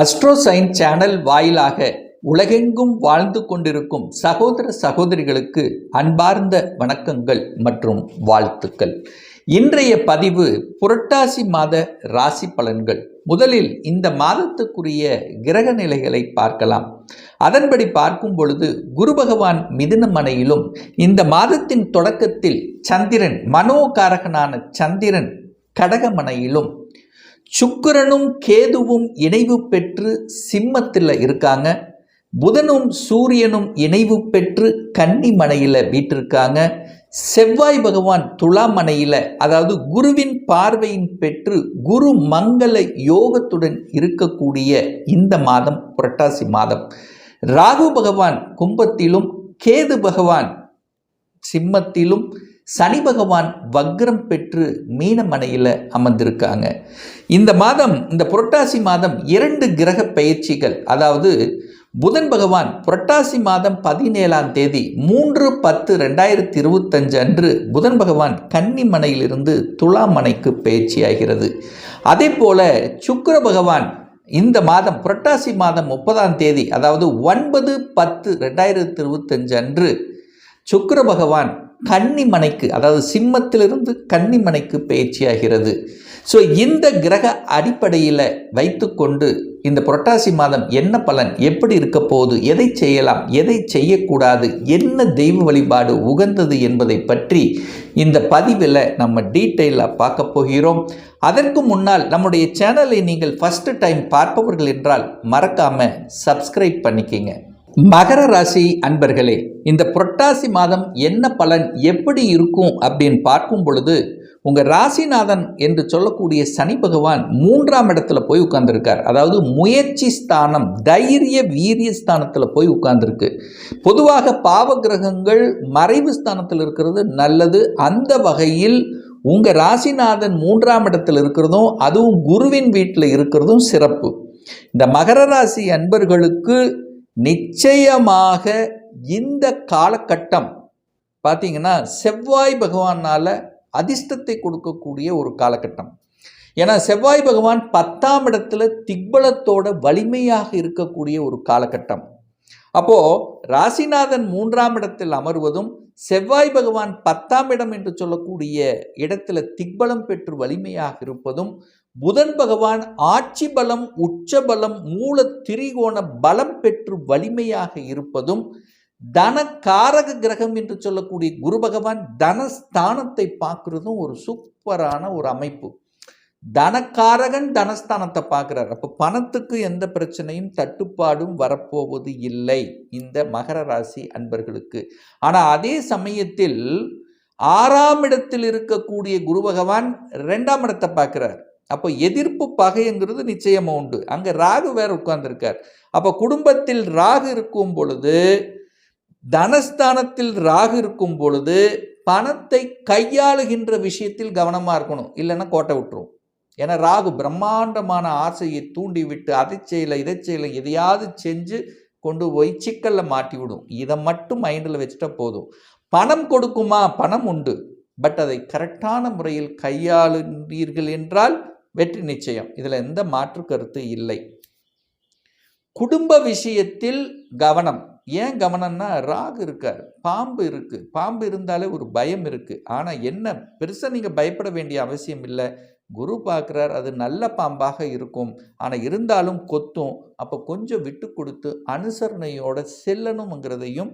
அஸ்ட்ரோசைன் channel வாயிலாக உலகெங்கும் வாழ்ந்து கொண்டிருக்கும் சகோதர சகோதரிகளுக்கு அன்பார்ந்த வணக்கங்கள் மற்றும் வாழ்த்துக்கள். இன்றைய பதிவு புரட்டாசி மாத ராசி பலன்கள். முதலில் இந்த மாதத்துக்குரிய கிரக நிலைகளை பார்க்கலாம். அதன்படி பார்க்கும் பொழுது குரு பகவான் மிதுனமனையிலும் இந்த மாதத்தின் தொடக்கத்தில் சந்திரன் மனோகாரகனான சந்திரன் கடகமனையிலும் சுக்கிரனும் கேதுவும் இணைவு பெற்று சிம்மத்தில் இருக்காங்க. புதனும் சூரியனும் இணைவு பெற்று கன்னிமனையில் வீட்டிருக்காங்க. செவ்வாய் பகவான் துலாமனையில் அதாவது குருவின் பார்வையின் பெற்று குரு மங்கள யோகத்துடன் இருக்கக்கூடிய இந்த மாதம் புரட்டாசி மாதம். ராகு பகவான் கும்பத்திலும் கேது பகவான் சிம்மத்திலும் சனி பகவான் வக்ரம் பெற்று மீனமனையில் அமர்ந்திருக்காங்க. இந்த மாதம் இந்த புரட்டாசி மாதம் இரண்டு கிரக பயிற்சிகள். அதாவது புதன் பகவான் புரட்டாசி மாதம் பதினேழாம் தேதி மூன்று பத்து ரெண்டாயிரத்தி இருபத்தஞ்சு அன்று புதன் பகவான் கன்னிமனையிலிருந்து துலாமனைக்கு பயிற்சியாகிறது அதே போல சுக்கர பகவான் இந்த மாதம் புரட்டாசி மாதம் முப்பதாம் தேதி அதாவது ஒன்பது பத்து ரெண்டாயிரத்தி இருபத்தஞ்சு அன்று சுக்கர பகவான் கன்னிமனைக்கு அதாவது சிம்மத்திலிருந்து கன்னிமனைக்கு பயிற்சியாகிறது. ஸோ இந்த கிரக அடிப்படையில் வைத்துக்கொண்டு இந்த புரட்டாசி மாதம் என்ன பலன்? எப்படி இருக்க போகுது? எதை செய்யலாம்? எதை செய்யக்கூடாது? என்ன தெய்வ வழிபாடு உகந்தது என்பதை பற்றி இந்த பதிவில் நம்ம டீட்டெயிலாக பார்க்க போகிறோம். அதற்கு முன்னால் நம்முடைய சேனலை நீங்கள் ஃபஸ்ட்டு டைம் பார்ப்பவர்கள் என்றால் மறக்காமல் சப்ஸ்கிரைப் பண்ணிக்கிங்க. மகர ராசி அன்பர்களே இந்த புரட்டாசி மாதம் என்ன பலன் எப்படி இருக்கும் அப்படின்னு பார்க்கும் பொழுது உங்கள் ராசிநாதன் என்று சொல்லக்கூடிய சனி பகவான் மூன்றாம் இடத்துல போய் உட்கார்ந்துருக்கார். அதாவது முயற்சி ஸ்தானம் தைரிய வீரிய ஸ்தானத்தில் போய் உட்கார்ந்துருக்கு. பொதுவாக பாவ கிரகங்கள் மறைவு ஸ்தானத்தில் இருக்கிறது நல்லது. அந்த வகையில் உங்கள் ராசிநாதன் மூன்றாம் இடத்தில் இருக்கிறதும் அதுவும் குருவின் வீட்டில் இருக்கிறதும் சிறப்பு. இந்த மகர ராசி அன்பர்களுக்கு நிச்சயமாக இந்த காலகட்டம் பார்த்தீங்கன்னா செவ்வாய் பகவானால் அதிர்ஷ்டத்தை கொடுக்கக்கூடிய ஒரு காலகட்டம். ஏன்னா செவ்வாய் பகவான் பத்தாம் இடத்துல திக்பலத்தோட வலிமையாக இருக்கக்கூடிய ஒரு காலகட்டம். அப்போது ராசிநாதன் மூன்றாம் இடத்தில் அமர்வதும் செவ்வாய் பகவான் பத்தாம் இடம் என்று சொல்லக்கூடிய இடத்துல திக்பலம் பெற்று வலிமையாக இருப்பதும் புதன் பகவான் ஆட்சி பலம் உச்சபலம் மூல திரிகோண பலம் பெற்று வலிமையாக இருப்பதும் தன காரக கிரகம் என்று சொல்லக்கூடிய குரு பகவான் தனஸ்தானத்தை பார்க்குறதும் ஒரு சூப்பரான ஒரு அமைப்பு. தனக்காரகன் தனஸ்தானத்தை பார்க்குறார். அப்போ பணத்துக்கு எந்த பிரச்சனையும் தட்டுப்பாடும் வரப்போவது இல்லை இந்த மகர ராசி அன்பர்களுக்கு. ஆனால் அதே சமயத்தில் ஆறாம் இடத்தில் இருக்கக்கூடிய குரு பகவான் ரெண்டாம் இடத்தை பார்க்குறார். அப்போ எதிர்ப்பு பகைங்கிறது நிச்சயமாக உண்டு. அங்கே ராகு வேற உட்கார்ந்துருக்கார். அப்போ குடும்பத்தில் ராகு இருக்கும் பொழுது தனஸ்தானத்தில் ராகு இருக்கும் பொழுது பணத்தை கையாளுகின்ற விஷயத்தில் கவனமாக இருக்கணும். இல்லைன்னா கோட்டை விட்டுரும். ஏன்னா ராகு பிரம்மாண்டமான ஆசையை தூண்டிவிட்டு அதை செய்யலை இதை செய்யலை எதையாவது செஞ்சு கொண்டு போய் சிக்கலில் மாட்டி விடும் இதை மட்டும் மைண்டில் வச்சுட்டா போதும். பணம் கொடுக்குமா? பணம் உண்டு. பட் அதை கரெக்டான முறையில் கையாளுகிறீர்கள் என்றால் வெற்றி நிச்சயம். இதில் எந்த மாற்று கருத்து இல்லை. குடும்ப விஷயத்தில் கவனம். ஏன் கவனம்னா ராகு இருக்கார். பாம்பு இருக்குது பாம்பு இருந்தாலே ஒரு பயம் இருக்குது ஆனால் என்ன? பெருசாக நீங்கள் பயப்பட வேண்டிய அவசியம் இல்லை. குரு பார்க்குறார் அது நல்ல பாம்பாக இருக்கும். ஆனால் இருந்தாலும் கொத்தும். அப்போ கொஞ்சம் விட்டு கொடுத்து அனுசரணையோட செல்லணுங்கிறதையும்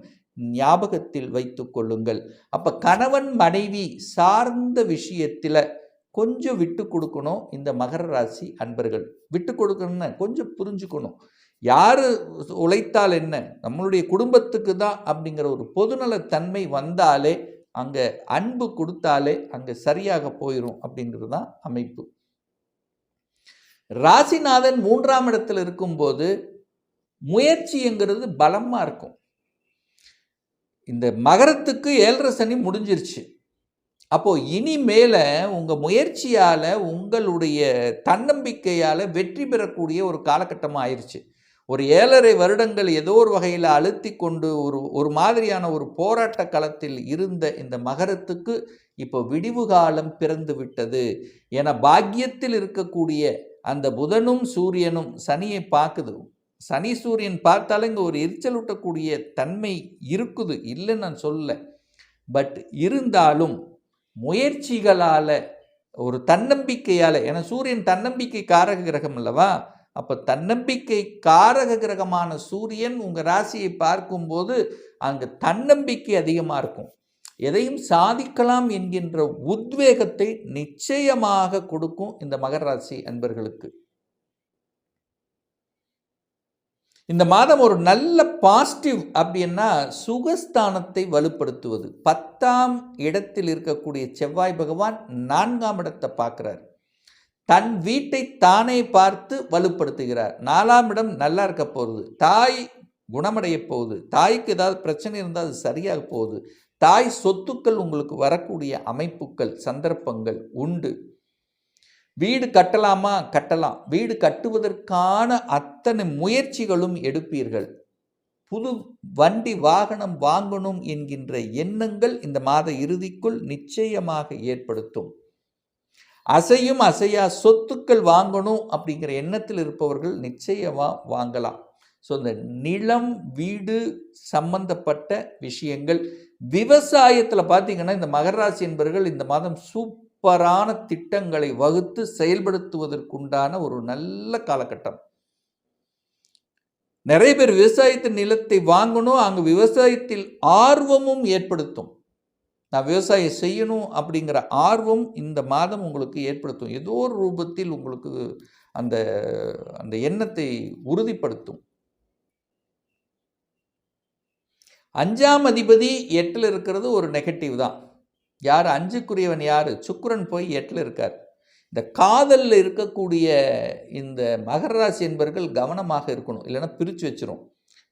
ஞாபகத்தில் வைத்து கொள்ளுங்கள். அப்போ கணவன் மனைவி சார்ந்த விஷயத்தில் கொஞ்சம் விட்டு கொடுக்கணும் இந்த மகர ராசி அன்பர்கள். விட்டு கொடுக்கணும்னு கொஞ்சம் புரிஞ்சுக்கணும். யார் உழைத்தால் என்ன? நம்மளுடைய குடும்பத்துக்கு தான் அப்படிங்கிற ஒரு பொதுநலத்தன்மை வந்தாலே அங்கே அன்பு கொடுத்தாலே அங்கே சரியாக போயிடும் அப்படிங்கிறது தான் அமைப்பு. ராசிநாதன் மூன்றாம் இடத்தில் இருக்கும்போது முயற்சிங்கிறது பலமாக இருக்கும். இந்த மகரத்துக்கு ஏழரை சனி முடிஞ்சிருச்சு. அப்போது இனிமேல உங்கள் முயற்சியால் உங்களுடைய தன்னம்பிக்கையால் வெற்றி பெறக்கூடிய ஒரு காலகட்டமாக ஆயிடுச்சு ஒரு ஏழரை வருடங்கள் ஏதோ ஒரு வகையில் அழுத்தி கொண்டு ஒரு ஒரு மாதிரியான ஒரு போராட்ட களத்தில் இருந்த இந்த மகரத்துக்கு இப்போ விடிவு காலம் பிறந்து விட்டது என பாக்கியத்தில் இருக்கக்கூடிய அந்த புதனும் சூரியனும் சனியை பார்க்குது. சனி சூரியன் பார்த்தாலும் இங்கே ஒரு எரிச்சல் ஊட்டக்கூடிய தன்மை இருக்குது இல்லைன்னு நான் சொல்லலை. பட் இருந்தாலும் முயற்சிகளால் ஒரு தன்னம்பிக்கையால் ஏன்னா சூரியன் தன்னம்பிக்கை காரக கிரகம் அல்லவா? அப்போ தன்னம்பிக்கை காரக கிரகமான சூரியன் உங்கள் ராசியை பார்க்கும்போது அங்கே தன்னம்பிக்கை அதிகமாக இருக்கும். எதையும் சாதிக்கலாம் என்கின்ற உத்வேகத்தை நிச்சயமாக கொடுக்கும் இந்த மகர ராசி அன்பர்களுக்கு. இந்த மாதம் ஒரு நல்ல பாசிட்டிவ் அப்படின்னா சுகஸ்தானத்தை வலுப்படுத்துவது. பத்தாம் இடத்தில் இருக்கக்கூடிய செவ்வாய் பகவான் நான்காம் இடத்தை பார்க்குறார். தன் வீட்டை தானே பார்த்து வலுப்படுத்துகிறார். நாலாம் இடம் நல்லா இருக்க போகுது. தாய் குணமடைய போகுது. தாய்க்கு ஏதாவது பிரச்சனை இருந்தால் அது சரியாக போகுது. தாய் சொத்துக்கள் உங்களுக்கு வரக்கூடிய அமைப்புகள் சந்தர்ப்பங்கள் உண்டு. வீடு கட்டலாமா? கட்டலாம். வீடு கட்டுவதற்கான அத்தனை முயற்சிகளும் எடுப்பீர்கள். புது வண்டி வாகனம் வாங்கணும் என்கின்ற எண்ணங்கள் இந்த மாத இறுதிக்குள் நிச்சயமாக ஏற்படுத்தும். அசையும் அசையா சொத்துக்கள் வாங்கணும் அப்படிங்கிற எண்ணத்தில் இருப்பவர்கள் நிச்சயமாக வாங்கலாம். ஸோ இந்த நிலம் வீடு சம்பந்தப்பட்ட விஷயங்கள். விவசாயத்தில் பார்த்தீங்கன்னா இந்த மகராசி என்பவர்கள் இந்த மாதம் சூப் சூப்பரான திட்டங்களை வகுத்து செயல்படுத்துவதற்குண்டான ஒரு நல்ல காலகட்டம். நிறைய பேர் விவசாயத்தின் நிலத்தை வாங்கணும் அங்கே விவசாயத்தில் ஆர்வமும் ஏற்படுத்தும். நான் விவசாயம் செய்யணும் அப்படிங்கிற ஆர்வம் இந்த மாதம் உங்களுக்கு ஏற்படுத்தும். ஏதோ ஒரு ரூபத்தில் உங்களுக்கு அந்த அந்த எண்ணத்தை உறுதிப்படுத்தும். அஞ்சாம் அதிபதி எட்டில் இருக்கிறது ஒரு நெகட்டிவ் தான். யார் அஞ்சுக்குரியவன் யார்? சுக்குரன் போய் எட்டில் இருக்கார். இந்த காதலில் இருக்கக்கூடிய இந்த மகர ராசி என்பவர்கள் கவனமாக இருக்கணும். இல்லைன்னா பிரித்து வச்சிரும்.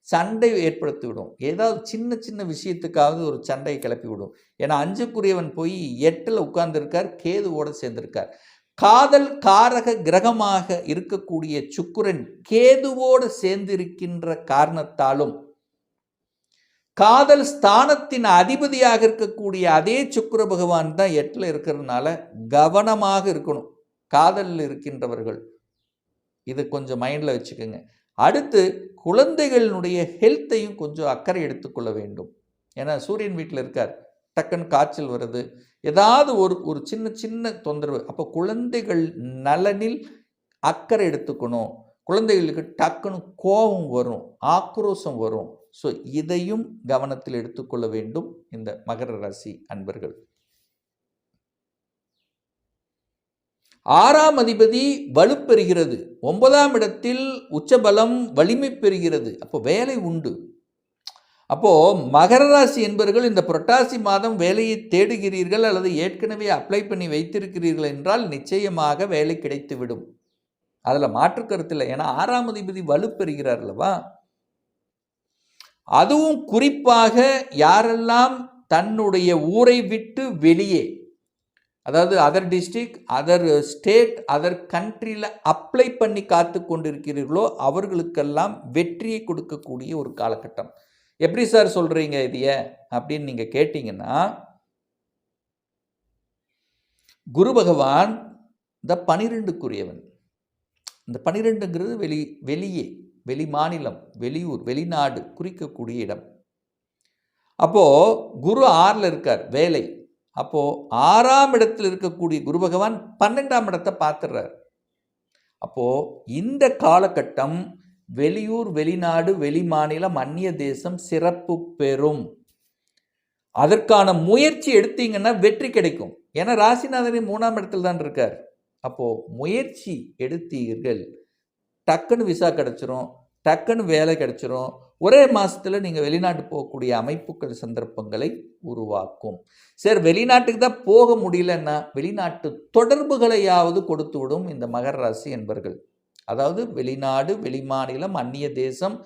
சண்டை ஏற்படுத்தி விடும். ஏதாவது சின்ன சின்ன விஷயத்துக்காவது ஒரு சண்டையை கிளப்பி விடும். ஏன்னா அஞ்சுக்குரியவன் போய் எட்டில் உட்கார்ந்துருக்கார். கேதுவோடு சேர்ந்திருக்கார். காதல் காரக கிரகமாக இருக்கக்கூடிய சுக்குரன் கேதுவோடு சேர்ந்திருக்கின்ற காரணத்தாலும் காதல் ஸ்தானத்தின் அதிபதியாக இருக்கக்கூடிய அதே சுக்கர பகவான் தான் எட்டில் இருக்கிறதுனால கவனமாக இருக்கணும். காதலில் இருக்கின்றவர்கள். இது கொஞ்சம் மைண்டில் வச்சுக்கோங்க. அடுத்து குழந்தைகளினுடைய ஹெல்த்தையும் கொஞ்சம் அக்கறை எடுத்துக்கொள்ள வேண்டும். ஏன்னா சூரியன் வீட்டில் இருக்கார். டக்குன்னு காய்ச்சல் வருது. ஏதாவது ஒரு ஒரு சின்ன சின்ன தொந்தரவு. அப்போ குழந்தைகள் நலனில் அக்கறை எடுத்துக்கணும். குழந்தைகளுக்கு டக்குன்னு கோபம் வரும். ஆக்ரோஷம் வரும். ஸோ இதையும் கவனத்தில் எடுத்துக்கொள்ள வேண்டும் இந்த மகர ராசி அன்பர்கள். ஆறாம் அதிபதி வலுப்பெறுகிறது ஒன்பதாம் இடத்தில் உச்சபலம் வலிமை பெறுகிறது. அப்போ வேலை உண்டு. அப்போ மகர ராசி என்பவர்கள் இந்த புரட்டாசி மாதம் வேலையை தேடுகிறீர்கள் அல்லது ஏற்கனவே அப்ளை பண்ணி வைத்திருக்கிறீர்கள் என்றால் நிச்சயமாக வேலை கிடைத்துவிடும். அதில் மாற்று கருத்தில் ஏன்னா ஆறாம் அதிபதி வலுப்பெறுகிறார் அல்லவா? அதுவும் குறிப்பாக யாரெல்லாம் தன்னுடைய ஊரை விட்டு வெளியே அதாவது other district other state other கண்ட்ரியில் அப்ளை பண்ணி காத்து கொண்டிருக்கிறீர்களோ அவர்களுக்கெல்லாம் வெற்றியை கொடுக்கக்கூடிய ஒரு காலகட்டம். எப்படி சார் சொல்கிறீங்க இதைய? அப்படின்னு நீங்கள் கேட்டிங்கன்னா குரு பகவான் இந்த பனிரெண்டுக்குரியவன். இந்த பனிரெண்டுங்கிறது வெளி வெளியே. வெளி மாநிலம் வெளியூர் வெளிநாடு குறிக்கக்கூடிய இடம். அப்போது குரு ஆறில் இருக்கார் வேலை. அப்போது ஆறாம் இடத்தில் இருக்கக்கூடிய குரு பகவான் பன்னெண்டாம் இடத்தை பார்த்துடுறார் அப்போது இந்த காலகட்டம் வெளியூர் வெளிநாடு வெளி மாநிலம் அந்நிய தேசம் சிறப்பு பெறும். அதற்கான முயற்சி எடுத்தீங்கன்னா வெற்றி கிடைக்கும். ஏன்னா ராசிநாதனே மூணாம் இடத்துல தான் இருக்கார். அப்போது முயற்சி எடுத்தீர்கள். டக்குன்னு விசா கிடச்சிரும் டக்குன்னு வேலை கிடச்சிரும். ஒரே மாதத்தில் நீங்கள் வெளிநாட்டு போகக்கூடிய அமைப்புகள் சந்தர்ப்பங்களை உருவாக்கும். சரி வெளிநாட்டுக்கு தான் போக முடியலன்னா வெளிநாட்டு தொடர்புகளையாவது கொடுத்து விடும் இந்த மகர ராசி என்பர்கள். அதாவது வெளிநாடு வெளிமாநிலம் அந்நிய தேசம்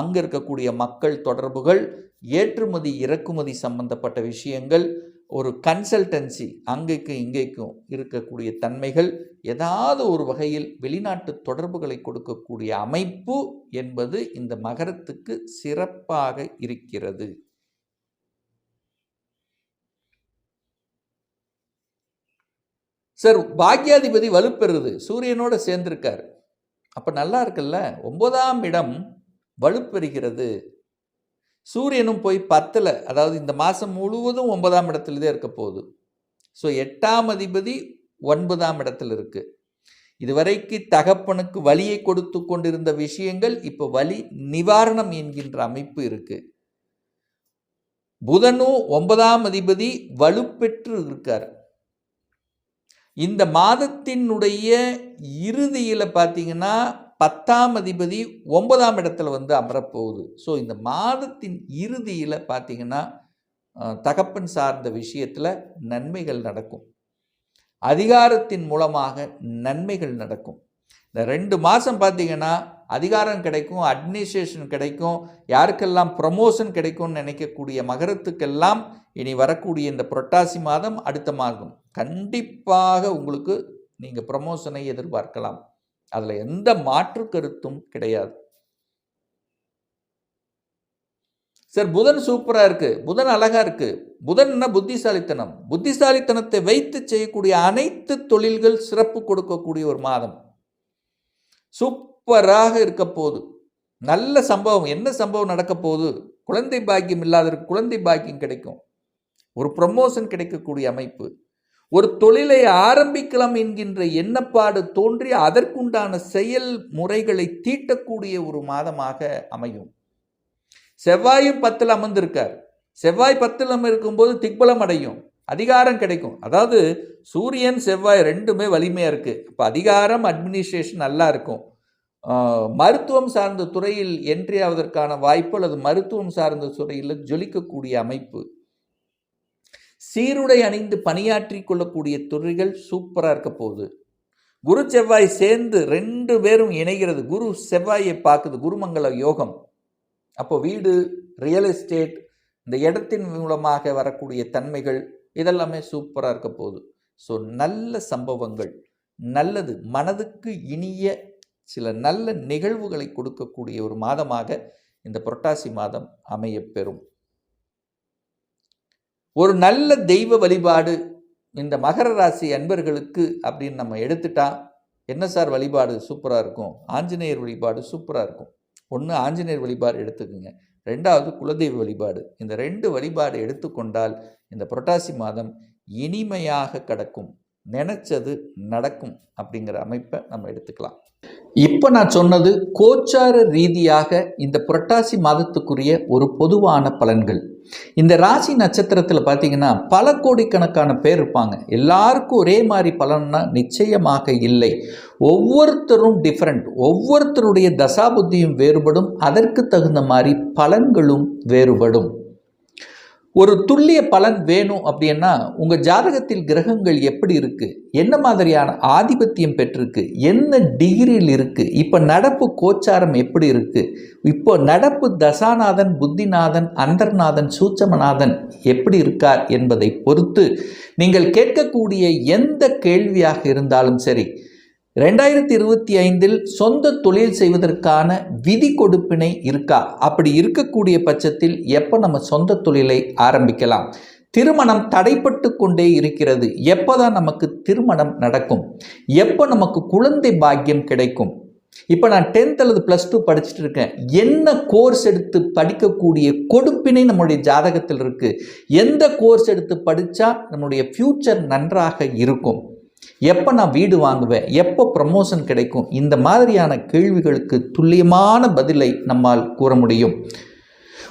அங்கே இருக்கக்கூடிய மக்கள் தொடர்புகள் ஏற்றுமதி இறக்குமதி சம்பந்தப்பட்ட விஷயங்கள் ஒரு கன்சல்டன்சி அங்கேக்கும் இங்கேக்கும் இருக்கக்கூடிய தன்மைகள் ஏதாவது ஒரு வகையில் வெளிநாட்டு தொடர்புகளை கொடுக்கக்கூடிய அமைப்பு என்பது இந்த மகரத்துக்கு சிறப்பாக இருக்கிறது. சார் பாக்யாதிபதி வலுப்பெறுது. சூரியனோட சேர்ந்திருக்கார். அப்போ நல்லா இருக்குல்ல? ஒன்பதாம் இடம் வலுப்பெறுகிறது. சூரியனும் போய் பத்தில் அதாவது இந்த மாதம் முழுவதும் ஒன்பதாம் இடத்துலதே இருக்க போகுது. ஸோ எட்டாம் அதிபதி ஒன்பதாம் இடத்துல இருக்குது இதுவரைக்கு தகப்பனுக்கு வலியை கொடுத்து கொண்டிருந்த விஷயங்கள் இப்போ வலி நிவாரணம் என்கின்ற அமைப்பு இருக்கு. புதனும் ஒன்பதாம் அதிபதி வலுப்பெற்று இருக்கார். இந்த மாதத்தினுடைய இறுதியில் பார்த்தீங்கன்னா பத்தாம் அதிபதி ஒன்பதாம் இடத்துல வந்து அமரப்போகுது. ஸோ இந்த மாதத்தின் இறுதியில் பார்த்திங்கன்னா தகப்பன் சார்ந்த விஷயத்தில் நன்மைகள் நடக்கும். அதிகாரத்தின் மூலமாக நன்மைகள் நடக்கும். இந்த ரெண்டு மாதம் பார்த்தீங்கன்னா அதிகாரம் கிடைக்கும் அட்மினிஸ்ட்ரேஷன் கிடைக்கும் யாருக்கெல்லாம் ப்ரமோஷன் கிடைக்கும்னு நினைக்கக்கூடிய மகரத்துக்கெல்லாம் இனி வரக்கூடிய இந்த புரட்டாசி மாதம் அடுத்த மாதம். கண்டிப்பாக உங்களுக்கு நீங்கள் ப்ரமோஷனை எதிர்பார்க்கலாம். அதில் எந்த மாற்று கருத்தும் கிடையாது. சார் புதன் சூப்பராக இருக்குது புதன் அழகாக இருக்குது புதன் புத்திசாலித்தனம். புத்திசாலித்தனத்தை வைத்து செய்யக்கூடிய அனைத்து தொழில்கள் சிறப்பு கொடுக்கக்கூடிய ஒரு மாதம். சூப்பராக இருக்க போகுது நல்ல சம்பவம் என்ன சம்பவம் நடக்க போகுது குழந்தை பாக்கியம் இல்லாதவருக்கு குழந்தை பாக்கியம் கிடைக்கும். ஒரு ப்ரமோஷன் கிடைக்கக்கூடிய அமைப்பு. ஒரு தொழிலை ஆரம்பிக்கலாம் என்கின்ற எண்ணப்பாடு தோன்றி அதற்குண்டான செயல் முறைகளை தீட்டக்கூடிய ஒரு மாதமாக அமையும். செவ்வாயும் பத்தில் அமர்ந்திருக்கார். செவ்வாய் பத்தில் இருக்கும்போது திக்பலம் அடையும். அதிகாரம் கிடைக்கும். அதாவது சூரியன் செவ்வாய் ரெண்டுமே வலிமையாக இருக்குது இப்போ அதிகாரம் அட்மினிஸ்ட்ரேஷன் நல்லா இருக்கும். மருத்துவம் சார்ந்த துறையில் என்ட்ரி ஆவதற்கான வாய்ப்பு அல்லது மருத்துவம் சார்ந்த துறையில் ஜொலிக்கக்கூடிய அமைப்பு. சீருடை அணிந்து பணியாற்றி கொள்ளக்கூடிய துறைகள் சூப்பராக இருக்க போகுது. குரு செவ்வாய் சேர்ந்து ரெண்டு பேரும் இணைகிறது. குரு செவ்வாயை பார்க்குது. குருமங்கல யோகம். அப்போ வீடு ரியல் எஸ்டேட் இந்த இடத்தின் மூலமாக வரக்கூடிய தன்மைகள் இதெல்லாமே சூப்பராக இருக்க போகுது. ஸோ நல்ல சம்பவங்கள் நல்லது மனதுக்கு இனிய சில நல்ல நிகழ்வுகளை கொடுக்கக்கூடிய ஒரு மாதமாக இந்த புரட்டாசி மாதம் அமையப்பெறும் ஒரு நல்ல தெய்வ வழிபாடு இந்த மகர ராசி அன்பர்களுக்கு அப்படின்னு நம்ம எடுத்துட்டா என்ன சார் வழிபாடு சூப்பராக இருக்கும்? ஆஞ்சநேயர் வழிபாடு சூப்பராக இருக்கும். ஒன்று ஆஞ்சநேயர் வழிபாடு எடுத்துக்கோங்க. ரெண்டாவது குலதெய்வ வழிபாடு. இந்த ரெண்டு வழிபாடு எடுத்துக்கொண்டால் இந்த புரட்டாசி மாதம் இனிமையாக கடக்கும். நினச்சது நடக்கும் அப்படிங்கிற அமைப்பை நம்ம எடுத்துக்கலாம். இப்போ நான் சொன்னது கோச்சார ரீதியாக இந்த புரட்டாசி மாதத்துக்குரிய ஒரு பொதுவான பலன்கள். இந்த ராசி நட்சத்திரத்தில் பார்த்தீங்கன்னா பல கோடிக்கணக்கான பேர் இருப்பாங்க. எல்லாருக்கும் ஒரே மாதிரி பலன்னா நிச்சயமாக இல்லை. ஒவ்வொருத்தரும் டிஃப்ரெண்ட் ஒவ்வொருத்தருடைய தசாபுத்தியும் வேறுபடும். அதற்கு தகுந்த மாதிரி பலன்களும் வேறுபடும். ஒரு துல்லிய பலன் வேணும் அப்படின்னா உங்கள் ஜாதகத்தில் கிரகங்கள் எப்படி இருக்குது என்ன மாதிரியான ஆதிபத்தியம் பெற்றிருக்கு? என்ன டிகிரியில் இருக்குது இப்போ நடப்பு கோச்சாரம் எப்படி இருக்குது இப்போ நடப்பு தசாநாதன் புத்திநாதன் அந்தர்நாதன் சூச்சமநாதன் எப்படி இருக்கார் என்பதை பொறுத்து நீங்கள் கேட்கக்கூடிய எந்த கேள்வியாக இருந்தாலும் சரி ரெண்டாயிரத்தி இருபத்தி ஐந்தில் சொந்த தொழில் செய்வதற்கான விதி கொடுப்பினை இருக்கா? அப்படி இருக்கக்கூடிய பட்சத்தில் எப்போ நம்ம சொந்த தொழிலை ஆரம்பிக்கலாம்? திருமணம் தடைப்பட்டு கொண்டே இருக்கிறது. எப்போ தான் நமக்கு திருமணம் நடக்கும்? எப்போ நமக்கு குழந்தை பாக்கியம் கிடைக்கும்? இப்போ நான் டென்த் அல்லது ப்ளஸ் டூ படிச்சுட்டு இருக்கேன். என்ன கோர்ஸ் எடுத்து படிக்கக்கூடிய கொடுப்பினை நம்முடைய ஜாதகத்தில் இருக்குது எந்த கோர்ஸ் எடுத்து படித்தா நம்முடைய ஃப்யூச்சர் நன்றாக இருக்கும்? எப்போ நான் வீடு வாங்குவேன்? எப்போ ப்ரமோஷன் கிடைக்கும்? இந்த மாதிரியான கேள்விகளுக்கு துல்லியமான பதிலை நம்மால் கூற முடியும்.